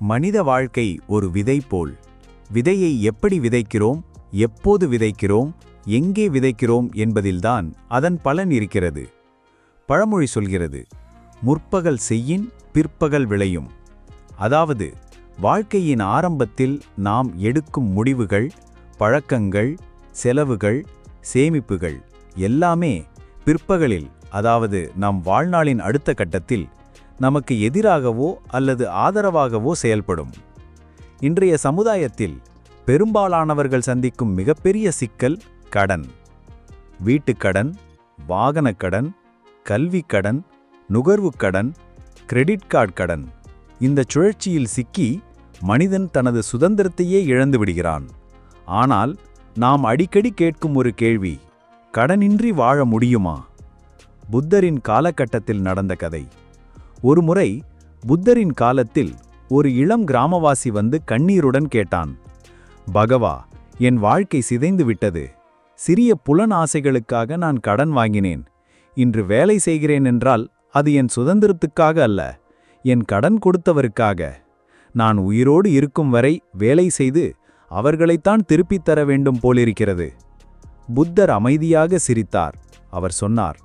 மனித வாழ்க்கை ஒரு விதை போல். விதையை எப்படி விதைக்கிறோம் எப்போது விதைக்கிறோம் எங்கே விதைக்கிறோம் என்பதில்தான் அதன் பலன் இருக்கிறது. பழமொழி சொல்கிறது முற்பகல் செய்யின் பிற்பகல் விளையும். அதாவது வாழ்க்கையின் ஆரம்பத்தில் நாம் எடுக்கும் முடிவுகள் பழக்கங்கள் செலவுகள் சேமிப்புகள் எல்லாமே பிற்பகலில் அதாவது நம் வாழ்நாளின் அடுத்த கட்டத்தில் நமக்கு எதிராகவோ அல்லது ஆதரவாகவோ செயல்படும். இன்றைய சமுதாயத்தில் பெரும்பாலானவர்கள் சந்திக்கும் மிகப்பெரிய சிக்கல் கடன். வீட்டுக்கடன் வாகனக்கடன் கல்விக் கடன் நுகர்வுக் கடன் கிரெடிட் கார்டு கடன். இந்த சுழற்சியில் சிக்கி மனிதன் தனது சுதந்திரத்தையே இழந்து விடுகிறான். ஆனால் நாம் அடிக்கடி கேட்கும் ஒரு கேள்வி கடனின்றி வாழ முடியுமா? புத்தரின் காலகட்டத்தில் நடந்த கதை. ஒருமுறை புத்தரின் காலத்தில் ஒரு இளம் கிராமவாசி வந்து கண்ணீருடன் கேட்டான் பகவா என் வாழ்க்கை சிதைந்து விட்டது. சிறிய புலன் ஆசைகளுக்காக நான் கடன் வாங்கினேன். இன்று வேலை செய்கிறேன் என்றால் அது என் சுதந்திரத்துக்காக அல்ல என் கடன் கொடுத்தவருக்காக. நான் உயிரோடு இருக்கும் வரை வேலை செய்து அவர்களைத்தான் திருப்பித் தர வேண்டும் போலிருக்கிறது. புத்தர் அமைதியாக சிரித்தார். அவர் சொன்னார்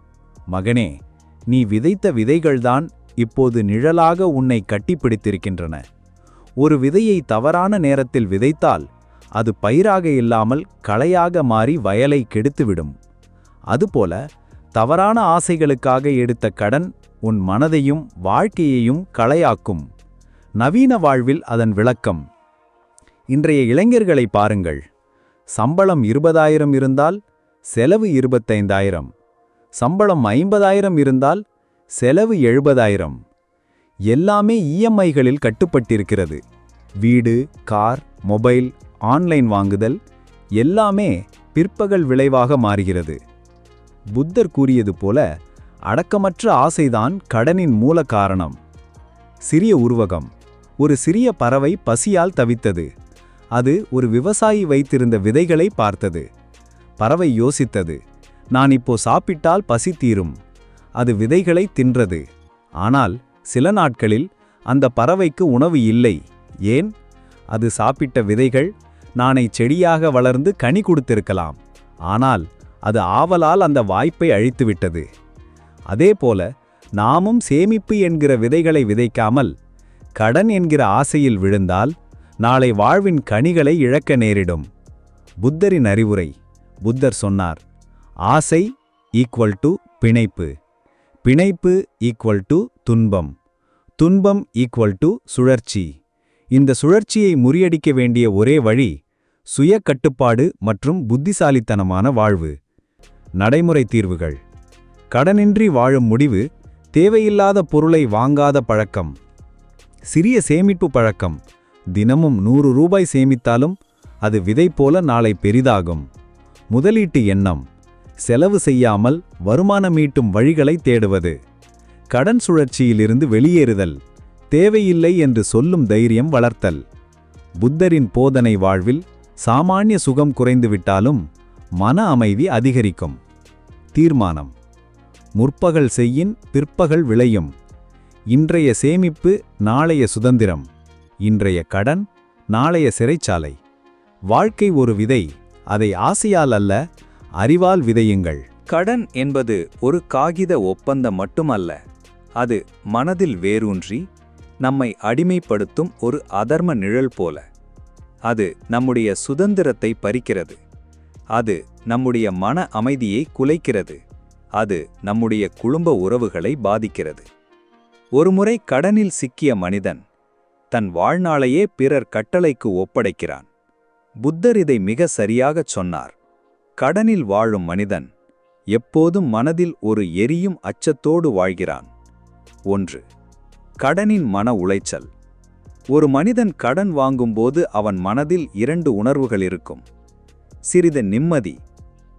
மகனே நீ விதைத்த விதைகள்தான் இப்போது நிழலாக உன்னை கட்டிப்பிடித்திருக்கின்றன. ஒரு விதையை தவறான நேரத்தில் விதைத்தால் அது பயிராக இல்லாமல் களையாக மாறி வயலை கெடுத்துவிடும். அதுபோல தவறான ஆசைகளுக்காக எடுத்த கடன் உன் மனதையும் வாழ்க்கையையும் களையாக்கும். நவீன வாழ்வில் அதன் விளக்கம். இன்றைய இளைஞர்களை பாருங்கள். சம்பளம் இருபதாயிரம் இருந்தால் செலவு இருபத்தைந்தாயிரம். சம்பளம் ஐம்பதாயிரம் இருந்தால் செலவு எழுபதாயிரம். எல்லாமே இஎம்ஐகளில் கட்டுப்பட்டிருக்கிறது. வீடு கார் மொபைல் ஆன்லைன் வாங்குதல் எல்லாமே பிற்பகல் விளைவாக மாறுகிறது. புத்தர் கூறியது போல அடக்கமற்ற ஆசைதான் கடனின் மூல காரணம். சிறிய உருவகம். ஒரு சிறிய பறவை பசியால் தவித்தது. அது ஒரு விவசாயி வைத்திருந்த விதைகளை பார்த்தது. பறவை யோசித்தது நான் இப்போ சாப்பிட்டால் பசி தீரும். அது விதைகளை தின்றது. ஆனால் சில நாட்களில் அந்த பறவைக்கு உணவு இல்லை. ஏன்? அது சாப்பிட்ட விதைகள் நானை செடியாக வளர்ந்து கனி கொடுத்திருக்கலாம். ஆனால் அது ஆவலால் அந்த வாய்ப்பை அழித்துவிட்டது. அதேபோல நாமும் சேமிப்பு என்கிற விதைகளை விதைக்காமல் கடன் என்கிற ஆசையில் விழுந்தால் நாளை வாழ்வின் கனிகளை இழக்க நேரிடும். புத்தரின் அறிவுரை. புத்தர் சொன்னார் ஆசை ஈக்குவல் டு பிணைப்பு. பிணைப்பு ஈக்குவல் டு துன்பம். துன்பம் ஈக்குவல் டு சுழற்சி. இந்த சுழற்சியை முறியடிக்க வேண்டிய ஒரே வழி சுய கட்டுப்பாடு மற்றும் புத்திசாலித்தனமான வாழ்வு. நடைமுறை தீர்வுகள். கடனின்றி வாழும் முடிவு தேவையில்லாத பொருளை வாங்காத பழக்கம். சிறிய சேமிப்பு பழக்கம். தினமும் நூறு ரூபாய் சேமித்தாலும் அது விதை போல நாளை பெரிதாகும். முதலீட்டு எண்ணம். செலவு செய்யாமல் வருமானம் ஈட்டும் வழிகளை தேடுவது. கடன் சுழற்சியிலிருந்து வெளியேறுதல் தேவையில்லை என்று சொல்லும் தைரியம் வளர்த்தல். புத்தரின் போதனை வாழ்வில் சாமானிய சுகம் குறைந்துவிட்டாலும் மன அமைதி அதிகரிக்கும். தீர்மானம் முற்பகல் செய்யின் பிற்பகல் விளையும். இன்றைய சேமிப்பு நாளைய சுதந்திரம். இன்றைய கடன் நாளைய சிறைச்சாலை. வாழ்க்கை ஒரு விதை அதை ஆசையால் அல்ல அறிவால் விதையுங்கள். கடன் என்பது ஒரு காகித ஒப்பந்தம் மட்டுமல்ல அது மனதில் வேரூன்றி நம்மை அடிமைப்படுத்தும் ஒரு அதர்ம நிழல் போல. அது நம்முடைய சுதந்திரத்தை பறிக்கிறது. அது நம்முடைய மன அமைதியை குலைக்கிறது. அது நம்முடைய குடும்ப உறவுகளை பாதிக்கிறது. ஒருமுறை கடனில் சிக்கிய மனிதன் தன் வாழ்நாளையே பிறர் கட்டளைக்கு ஒப்படைக்கிறான். புத்தர் இதை மிக சரியாகச் சொன்னார். கடனில் வாழும் மனிதன் எப்போதும் மனதில் ஒரு எரியும் அச்சத்தோடு வாழ்கிறான். ஒன்று கடனின் மன உளைச்சல். ஒரு மனிதன் கடன் வாங்கும்போது அவன் மனதில் இரண்டு உணர்வுகள் இருக்கும். சிறிது நிம்மதி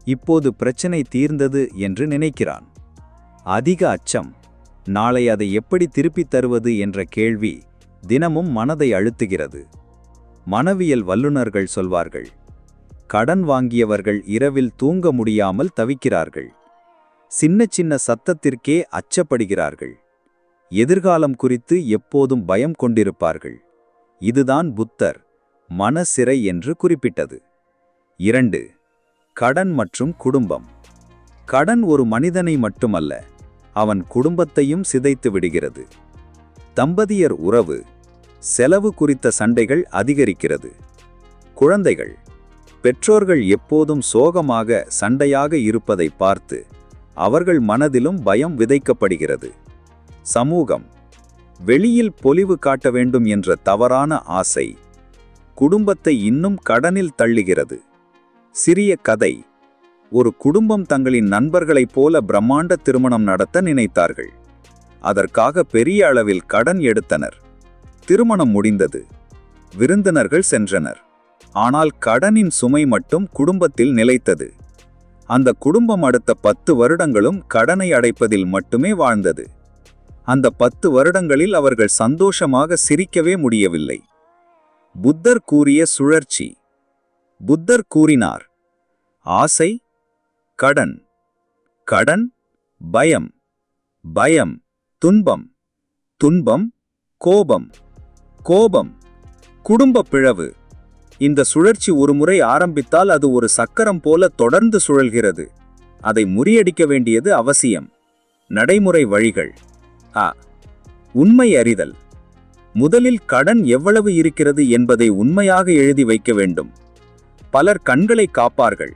இப்போது பிரச்சனை தீர்ந்தது என்று நினைக்கிறான். அதிக அச்சம் நாளை அதை எப்படி திருப்பித் தருவது என்ற கேள்வி தினமும் மனதை அழுத்துகிறது. மனவியல் வல்லுநர்கள் சொல்வார்கள் கடன் வாங்கியவர்கள் இரவில் தூங்க முடியாமல் தவிக்கிறார்கள். சின்ன சின்ன சத்தத்திற்கே அச்சப்படுகிறார்கள். எதிர்காலம் குறித்து எப்போதும் பயம் கொண்டிருப்பார்கள். இதுதான் புத்தர் மனசிறை என்று குறிப்பிட்டது. இரண்டு கடன் மற்றும் குடும்பம். கடன் ஒரு மனிதனை மட்டுமல்ல அவன் குடும்பத்தையும் சிதைத்து விடுகிறது. தம்பதியர் உறவு செலவு குறித்த சண்டைகள் அதிகரிக்கிறது. குழந்தைகள் பெற்றோர்கள் எப்போதும் சோகமாக சண்டையாக இருப்பதை பார்த்து அவர்கள் மனதிலும் பயம் விதைக்கப்படுகிறது. சமூகம். வெளியில் பொலிவு காட்ட வேண்டும் என்ற தவறான ஆசை குடும்பத்தை இன்னும் கடனில் தள்ளுகிறது. சிறிய கதை. ஒரு குடும்பம் தங்களின் நண்பர்களைப் போல பிரம்மாண்ட திருமணம் நடத்த நினைத்தார்கள். அதற்காக பெரிய அளவில் கடன் எடுத்தனர். திருமணம் முடிந்தது. விருந்தினர்கள் சென்றனர். ஆனால் கடனின் சுமை மட்டும் குடும்பத்தில் நிலைத்தது. அந்த குடும்பம் அடுத்த பத்து வருடங்களும் கடனை அடைப்பதில் மட்டுமே வாழ்ந்தது. அந்த பத்து வருடங்களில் அவர்கள் சந்தோஷமாக சிரிக்கவே முடியவில்லை. புத்தர் கூறிய சுழற்சி. புத்தர் கூறினார் ஆசை கடன். கடன் பயம். பயம் துன்பம். துன்பம் கோபம். கோபம் குடும்ப பிழவு இந்த சுழற்சி ஒருமுறை ஆரம்பித்தால் அது ஒரு சக்கரம் போல தொடர்ந்து சுழல்கிறது. அதை முறியடிக்க வேண்டியது அவசியம். நடைமுறை வழிகள். ஆ. உண்மை அறிதல். முதலில் கடன் எவ்வளவு இருக்கிறது என்பதை உண்மையாக எழுதி வைக்க வேண்டும். பலர் கண்களை காப்பார்கள்.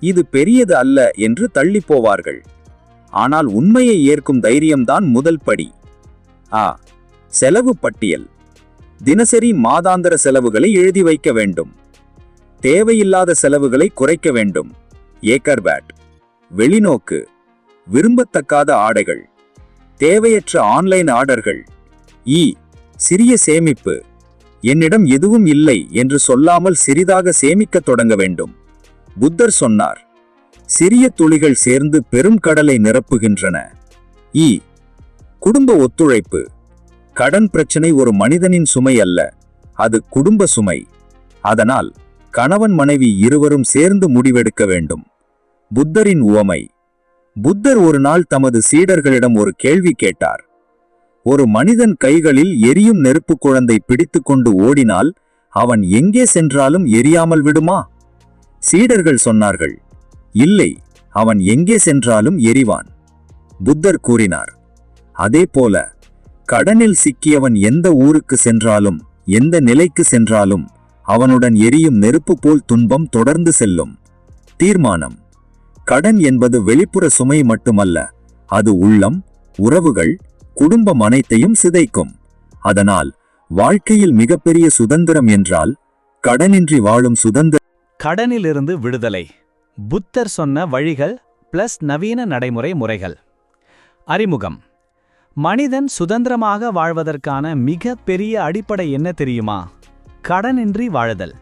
இது பெரியது அல்ல என்று தள்ளிப் போவார்கள். ஆனால் உண்மையை ஏற்கும் தைரியம்தான் முதல் படி. ஆ. செலவு பட்டியல். தினசரி மாதாந்திர செலவுகளை எழுதி வைக்க வேண்டும். தேவையில்லாத செலவுகளை குறைக்க வேண்டும். Acre bad வெளிநோக்கு. விரும்பத்தக்காத ஆடைகள். தேவையற்ற ஆன்லைன் ஆர்டர்கள். இ. சிறிய சேமிப்பு. என்னிடம் எதுவும் இல்லை என்று சொல்லாமல் சிறிதாக சேமிக்க தொடங்க வேண்டும். புத்தர் சொன்னார். சிறிய துளிகள் சேர்ந்து பெரும் கடலை நிரப்புகின்றன. இ. குடும்ப ஒத்துழைப்பு. கடன் பிரச்சனை ஒரு மனிதனின் சுமை அல்ல அது குடும்ப சுமை. அதனால் கணவன் மனைவி இருவரும் சேர்ந்து முடிவெடுக்க வேண்டும். புத்தரின் உவமை. புத்தர் ஒரு நாள் தமது சீடர்களிடம் ஒரு கேள்வி கேட்டார். ஒரு மனிதன் கைகளில் எரியும் நெருப்பு குழந்தை பிடித்துக்கொண்டு ஓடினால் அவன் எங்கே சென்றாலும் எரியாமல் விடுமா? சீடர்கள் சொன்னார்கள் இல்லை அவன் எங்கே சென்றாலும் எரிவான். புத்தர் கூறினார் அதேபோல கடனில் சிக்கியவன் எந்த ஊருக்கு சென்றாலும் எந்த நிலைக்கு சென்றாலும் அவனுடன் எரியும் நெருப்பு போல் துன்பம் தொடர்ந்து செல்லும். தீர்மானம். கடன் என்பது வெளிப்புற சுமை மட்டுமல்ல அது உள்ளம் உறவுகள் குடும்பம் அனைத்தையும் சிதைக்கும். அதனால் வாழ்க்கையில் மிகப்பெரிய சுதந்திரம் என்றால் கடனின்றி வாழும் சுதந்திர கடனிலிருந்து விடுதலை. புத்தர் சொன்ன வழிகள் பிளஸ் நவீன நடைமுறை முறைகள். அறிமுகம். மனிதன் சுதந்திரமாக வாழ்வதற்கான மிக பெரிய அடிப்படை என்ன தெரியுமா? கடனின்றி வாழுதல்.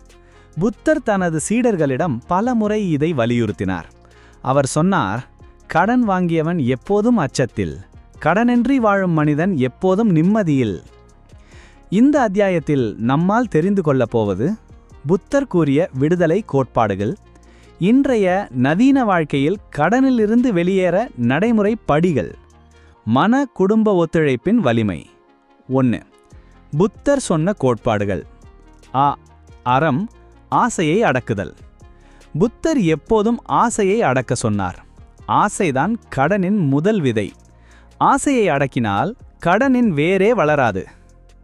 புத்தர் தனது சீடர்களிடம் பல முறை இதை வலியுறுத்தினார். அவர் சொன்னார் கடன் வாங்கியவன் எப்போதும் அச்சத்தில். கடனின்றி வாழும் மனிதன் எப்போதும் நிம்மதியில். இந்த அத்தியாயத்தில் நம்மால் தெரிந்து கொள்ளப் போவது புத்தர் கூறிய விடுதலை கோட்பாடுகள் இன்றைய நவீன வாழ்க்கையில் கடனிலிருந்து வெளியேற நடைமுறை படிகள். மன குடும்ப ஒத்துழைப்பின் வலிமை. ஒன்று புத்தர் சொன்ன கோட்பாடுகள். ஆ அறம் ஆசையை அடக்குதல். புத்தர் எப்போதும் ஆசையை அடக்க சொன்னார். ஆசைதான் கடனின் முதல் விதை. ஆசையை அடக்கினால் கடனின் வேரே வளராது.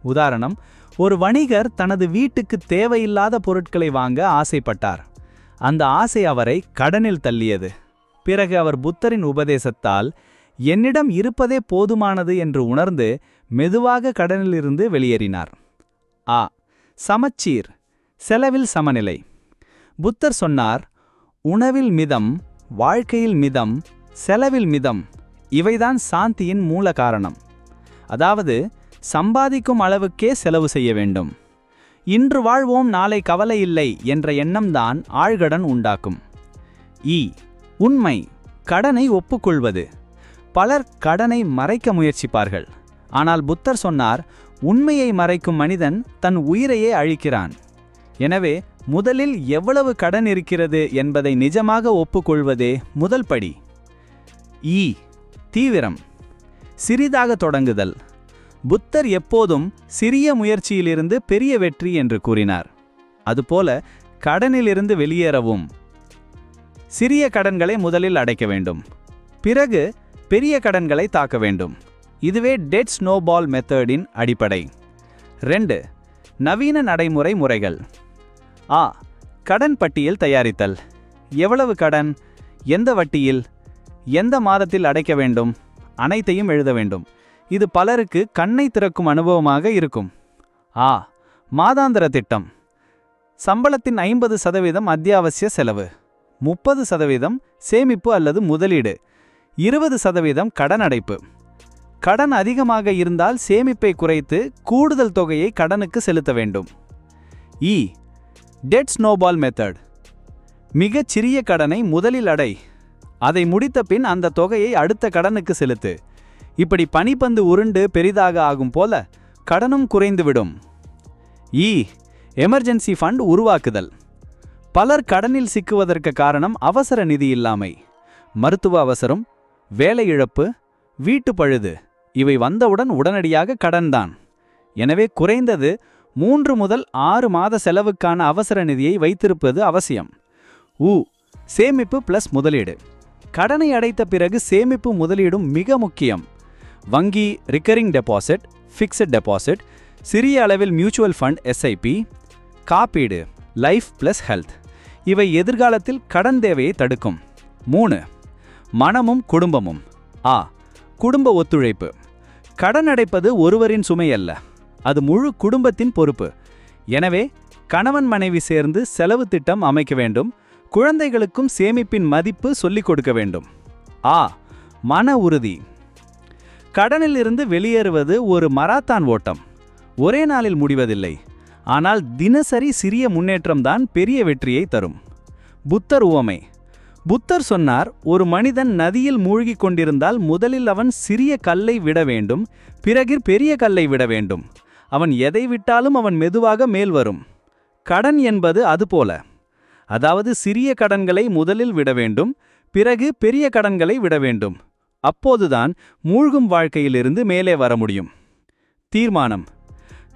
உதாரணம் ஒரு வணிகர் தனது வீட்டுக்கு தேவையில்லாத பொருட்களை வாங்க ஆசைப்பட்டார். அந்த ஆசை அவரை கடனில் தள்ளியது. பிறகு அவர் புத்தரின் உபதேசத்தால் என்னிடம் இருப்பதே போதுமானது என்று உணர்ந்து மெதுவாக கடனிலிருந்து வெளியேறினார். ஆ சமச்சீர் செலவில் சமநிலை. புத்தர் சொன்னார் உணவில் மிதம் வாழ்க்கையில் மிதம் செலவில் மிதம் இவைதான் சாந்தியின் மூல காரணம். அதாவது சம்பாதிக்கும் அளவுக்கே செலவு செய்ய வேண்டும். இன்று வாழ்வோம் நாளை கவலை இல்லை என்ற எண்ணம்தான் ஆழ்கடன் உண்டாக்கும். இ உண்மை கடனை ஒப்புக்கொள்வது. பலர் கடனை மறைக்க முயற்சிப்பார்கள். ஆனால் புத்தர் சொன்னார் உண்மையை மறைக்கும் மனிதன் தன் உயிரையே அழிக்கிறான். எனவே முதலில் எவ்வளவு கடன் இருக்கிறது என்பதை நிஜமாக ஒப்புக்கொள்வதே முதல் படி. ஈ தீவிரம். சிறிதாக தொடங்குதல். புத்தர் எப்போதும் சிறிய முயற்சியிலிருந்து பெரிய வெற்றி என்று கூறினார். அதுபோல கடனிலிருந்து வெளியேறவும். சிறிய கடன்களை முதலில் அடைக்க வேண்டும். பிறகு பெரிய கடன்களை தாக்க வேண்டும். இதுவே டெட் ஸ்னோபால் மெத்தடின் அடிப்படை. ரெண்டு நவீன நடைமுறை முறைகள். ஆ கடன் பட்டியல் தயாரித்தல். எவ்வளவு கடன் எந்த வட்டியில் எந்த மாதத்தில் அடைக்க வேண்டும் அனைத்தையும் எழுத வேண்டும். இது பலருக்கு கண்ணை திறக்கும் அனுபவமாக இருக்கும். ஆ மாதாந்திர திட்டம். சம்பளத்தின் ஐம்பது சதவீதம் அத்தியாவசிய செலவு. முப்பது சதவீதம் சேமிப்பு அல்லது முதலீடு. இருபது சதவீதம் கடன் அடைப்பு. கடன் அதிகமாக இருந்தால் சேமிப்பை குறைத்து கூடுதல் தொகையை கடனுக்கு செலுத்த வேண்டும். இ. டெட் ஸ்னோபால் மெத்தட் மிகச் சிறிய கடனை முதலில் அடை. அதை முடித்த பின் அந்த தொகையை அடுத்த கடனுக்கு செலுத்து. இப்படி பனிப்பந்து உருண்டு பெரிதாக ஆகும் போல கடனும் குறைந்துவிடும். இ. எமர்ஜென்சி ஃபண்ட் உருவாக்குதல். பலர் கடனில் சிக்குவதற்கு காரணம் அவசர நிதி இல்லாமை. மருத்துவ அவசரம் வேலை இழப்பு வீட்டு பழுது இவை வந்தவுடன் உடனடியாக கடன்தான். எனவே குறைந்தது மூன்று முதல் ஆறு மாத செலவுக்கான அவசர நிதியை வைத்திருப்பது அவசியம். உ. சேமிப்பு பிளஸ் முதலீடு. கடனை அடைத்த பிறகு சேமிப்பு முதலீடும் மிக முக்கியம். வங்கி ரிக்கரிங் டெபாசிட் ஃபிக்ஸட் டெபாசிட் சிறிய அளவில் மியூச்சுவல் ஃபண்ட் எஸ்ஐபி காப்பீடு லைஃப் பிளஸ் ஹெல்த் இவை எதிர்காலத்தில் கடன் தேவையை தடுக்கும். மூணு. மனமும் குடும்பமும். ஆ குடும்ப ஒத்துழைப்பு. கடன் அடைப்பது ஒருவரின் சுமை அல்ல அது முழு குடும்பத்தின் பொறுப்பு. எனவே கணவன் மனைவி சேர்ந்து செலவு திட்டம் அமைக்க வேண்டும். குழந்தைகளுக்கும் சேமிப்பின் மதிப்பு சொல்லிக் கொடுக்க வேண்டும். ஆ மன உறுதி. கடனிலிருந்து வெளியேறுவது ஒரு மராத்தான் ஓட்டம். ஒரே நாளில் முடிவதில்லை. ஆனால் தினசரி சிறிய முன்னேற்றம்தான் பெரிய வெற்றியை தரும். புத்தர் உவமை. புத்தர் சொன்னார் ஒரு மனிதன் நதியில் மூழ்கிக் கொண்டிருந்தால் முதலில் அவன் சிறிய கல்லை விட வேண்டும் பிறகு பெரிய கல்லை விட வேண்டும். அவன் எதை விட்டாலும் அவன் மெதுவாக மேல் வரும். கடன் என்பது அதுபோல அதாவது சிறிய கடன்களை முதலில் விட வேண்டும் பிறகு பெரிய கடன்களை விட வேண்டும். அப்போதுதான் மூழ்கும் வாழ்க்கையிலிருந்து மேலே வர முடியும். தீர்மானம்.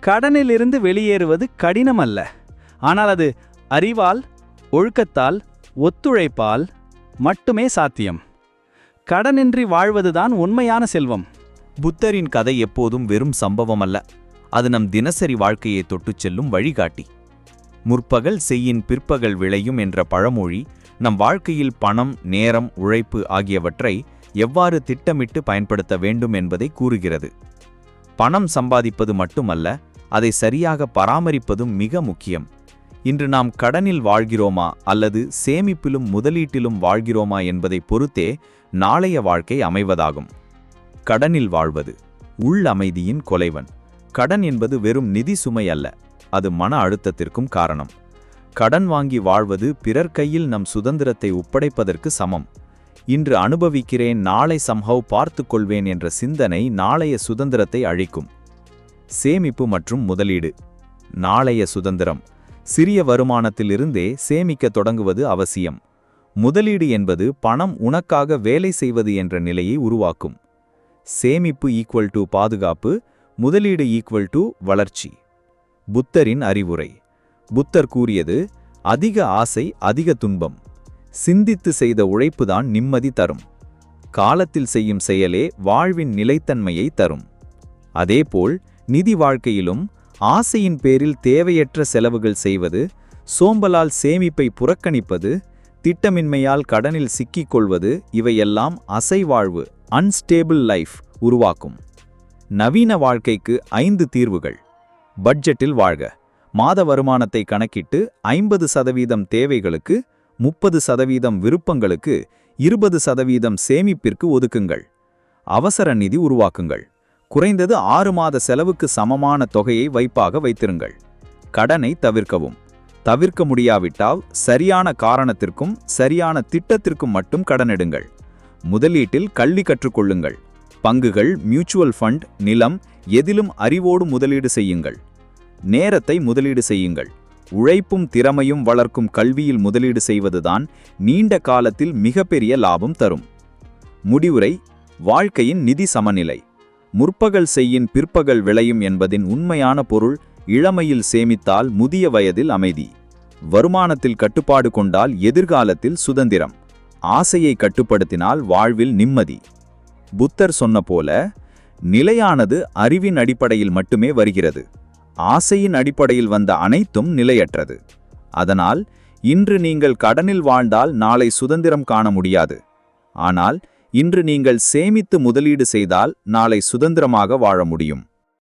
கடனிலிருந்து வெளியேறுவது கடினம் அல்ல ஆனால் அது அறிவால் ஒழுக்கத்தால் ஒத்துழைப்பால் மட்டுமே சாத்தியம். கடனின்றி வாழ்வதுதான் உண்மையான செல்வம். புத்தரின் கதை எப்போதும் வெறும் சம்பவம் அல்ல அது நம் தினசரி வாழ்க்கையை தொட்டுச் செல்லும் வழிகாட்டி. முற்பகல் செய்யின் பிற்பகல் விளையும் என்ற பழமொழி நம் வாழ்க்கையில் பணம் நேரம் உழைப்பு ஆகியவற்றை எவ்வாறு திட்டமிட்டு பயன்படுத்த வேண்டும் என்பதை கூறுகிறது. பணம் சம்பாதிப்பது மட்டுமல்ல அதை சரியாக பராமரிப்பதும் மிக முக்கியம். இன்று நாம் கடனில் வாழ்கிறோமா அல்லது சேமிப்பிலும் முதலீட்டிலும் வாழ்கிறோமா என்பதை பொறுத்தே நாளைய வாழ்க்கை அமைவதாகும். கடனில் வாழ்வது உள் அமைதியின் கொலைவன். கடன் என்பது வெறும் நிதி சுமை அல்ல அது மன அழுத்தத்திற்கும் காரணம். கடன் வாங்கி வாழ்வது பிறர் கையில் நம் சுதந்திரத்தை ஒப்படைப்பதற்கு சமம். இன்று அனுபவிக்கிறேன் நாளை சம்ஹவ் பார்த்துக் கொள்வேன் என்ற சிந்தனை நாளைய சுதந்திரத்தை அழிக்கும். சேமிப்பு மற்றும் முதலீடு நாளைய சுதந்திரம். சிறிய வருமானத்திலிருந்தே சேமிக்க தொடங்குவது அவசியம். முதலீடு என்பது பணம் உனக்காக வேலை செய்வது என்ற நிலையை உருவாக்கும். சேமிப்பு ஈக்குவல் டு பாதுகாப்பு முதலீடு ஈக்குவல் டு வளர்ச்சி. புத்தரின் அறிவுரை. புத்தர் கூறியது அதிக ஆசை அதிக துன்பம். சிந்தித்து செய்த உழைப்புதான் நிம்மதி தரும். காலத்தில் செய்யும் செயலே வாழ்வின் நிலைத்தன்மையை தரும். அதேபோல் நிதி வாழ்க்கையிலும் ஆசையின் பேரில் தேவையற்ற செலவுகள் செய்வது சோம்பலால் சேமிப்பை புறக்கணிப்பது திட்டமின்மையால் கடனில் சிக்கிக் கொள்வது இவையெல்லாம் அசைவாழ்வு அன்ஸ்டேபிள் லைஃப் உருவாக்கும். நவீன வாழ்க்கைக்கு ஐந்து தீர்வுகள். பட்ஜெட்டில் வாழ்க. மாத வருமானத்தை கணக்கிட்டு ஐம்பது சதவீதம் தேவைகளுக்கு முப்பது சதவீதம் விருப்பங்களுக்கு இருபது சதவீதம் சேமிப்பிற்கு ஒதுக்குங்கள். அவசர நிதி உருவாக்குங்கள். குறைந்தது ஆறு மாத செலவுக்கு சமமான தொகையை வைப்பாக வைத்திருங்கள். கடனை தவிர்க்கவும். தவிர்க்க முடியாவிட்டால் சரியான காரணத்திற்கும் சரியான திட்டத்திற்கும் மட்டும் கடனெடுங்கள். முதலீட்டில் கல்வி கற்றுக்கொள்ளுங்கள். பங்குகள் மியூச்சுவல் ஃபண்ட் நிலம் எதிலும் அறிவோடு முதலீடு செய்யுங்கள். நேரத்தை முதலீடு செய்யுங்கள். உழைப்பும் திறமையும் வளர்க்கும் கல்வியில் முதலீடு செய்வதுதான் நீண்ட காலத்தில் மிகப்பெரிய லாபம் தரும். முடிவுரை வாழ்க்கையின் நிதி சமநிலை. முற்பகல் செய்யின் பிற்பகல் விளையும் என்பதின் உண்மையான பொருள் இளமையில் சேமித்தால் முதிய வயதில் அமைதி. வருமானத்தில் கட்டுப்பாடு கொண்டால் எதிர்காலத்தில் சுதந்திரம். ஆசையை கட்டுப்படுத்தினால் வாழ்வில் நிம்மதி. புத்தர் சொன்ன போல நிலையானது அறிவின் அடிப்படையில் மட்டுமே வருகிறது. ஆசையின் அடிப்படையில் வந்த அனைத்தும் நிலையற்றது. அதனால் இன்று நீங்கள் கடனில் வாழ்ந்தால் நாளை சுதந்திரம் காண முடியாது. ஆனால் இன்று நீங்கள் சேமித்து முதலீடு செய்தால் நாளை சுதந்திரமாக வாழ முடியும்.